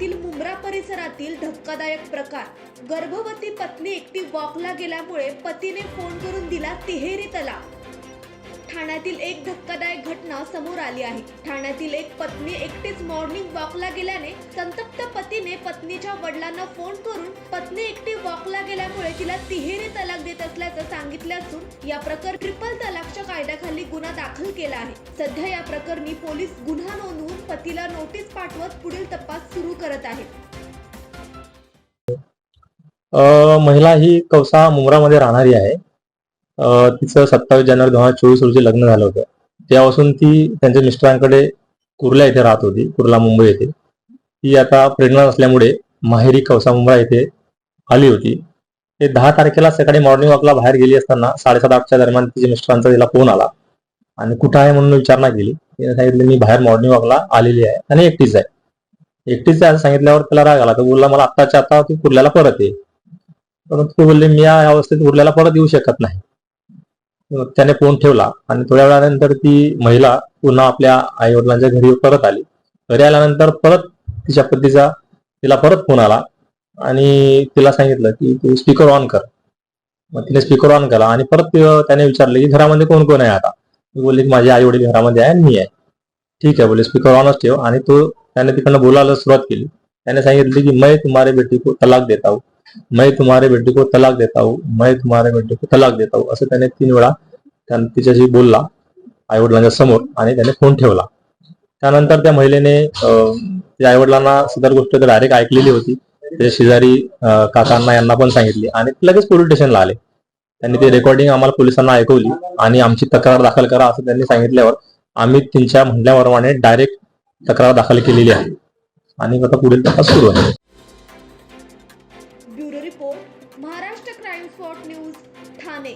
पुण्यातील मुंब्रा परिसरातील धक्कादायक प्रकार. गर्भवती पत्नी एकटी वॉकला गेल्यामुळे पतीने फोन करून दिला तिहेरी तलाक. ठाण्यातील एक धक्कादायक घटना समोर आली आहे. ठाण्यातील एक पत्नी एकटीच मॉर्निंग वॉकला गेल्याने संतप्त पतीने पत्नीच्या वडिलांना फोन करून पत्नी एकटी वॉकला गेल्यामुळे तिला तिहेरी तलाक देत असल्याचं सांगितलं असून या प्रकरणी ट्रिपल तलाकच्या कायद्याखाली गुन्हा दाखल केला आहे. सध्या या प्रकरणी पोलीस गुन्हा नोंदवून पतीला नोटीस पाठवत पुढील तपास सुरू करत आहेत. महिला ही कौसा मुंब्रामध्ये राहणारी आहे. तिचं सत्तावीस जानेवारी दोन हजार चोवीस रोजी लग्न झालं होतं. तेव्हापासून ती त्यांच्या मिस्टरांकडे कुर्ला येथे राहत होती कुर्ला मुंबई येथे. ती आता प्रेग्नंट असल्यामुळे माहेरी कवसा मुंब्रा येथे आली होती. ते दहा तारखेला सकाळी मॉर्निंग वॉकला बाहेर गेली असताना साडेसात आठच्या दरम्यान तिच्या मिस्टरांचा तिला फोन आला. आणि कुठं आहे म्हणून विचारणा केली. तिने सांगितलं मी बाहेर मॉर्निंग वॉकला आलेली आहे आणि एकटीच आहे. एकटीच आहे असं सांगितल्यावर त्याला राग आला. तो बोलला मला आत्ताच्या आता तू कुर्ल्याला परत ये. परंतु ते बोलले मी या अवस्थेत कुर्ल्याला परत येऊ शकत नाही. त्याने फोन ठेवला आणि थोड्या वेळानंतर ती महिला पुन्हा आपल्या आई वडिलांच्या घरी परत आली. घरी आल्यानंतर परत तिच्या पतीचा तिला परत फोन आला आणि तिला सांगितलं की तू स्पीकर ऑन कर. मग तिने स्पीकर ऑन केला आणि परत त्याने विचारलं की घरामध्ये कोण कोण आहे आता? मी बोलली की माझे आई वडील घरामध्ये आहे आणि मी आहे. ठीक आहे बोले स्पीकर ऑनच ठेव. आणि तो त्याने तिकडनं बोलायला सुरुवात केली. त्याने सांगितले की मैं तुम्हारे बेटी को तलाक देता हूं. मैं तुम्हारे बेटी को तलाक देता हूँ मैं तुम्हारे बेटी को तलाक देता हूँ असं त्याने तीन वेळा तिच्याशी बोलला आई वडिलांच्या समोर आणि त्याने फोन ठेवला. त्यानंतर त्या महिलेने आई वडिलांना सदर गोष्ट डायरेक्ट ऐकलेली होती. त्याच्या शेजारी काकांना यांना पण सांगितली आणि लगेच पोलीस स्टेशनला आले. त्यांनी ते रेकॉर्डिंग आम्हाला पोलिसांना ऐकवली आणि आमची तक्रार दाखल करा असं त्यांनी सांगितल्यावर आम्ही त्यांच्या म्हणण्याप्रमाणे डायरेक्ट तक्रार दाखल केलेली आहे. आणि आता पुढील तपास सुरू आहे. Maharashtra crime spot news Thane.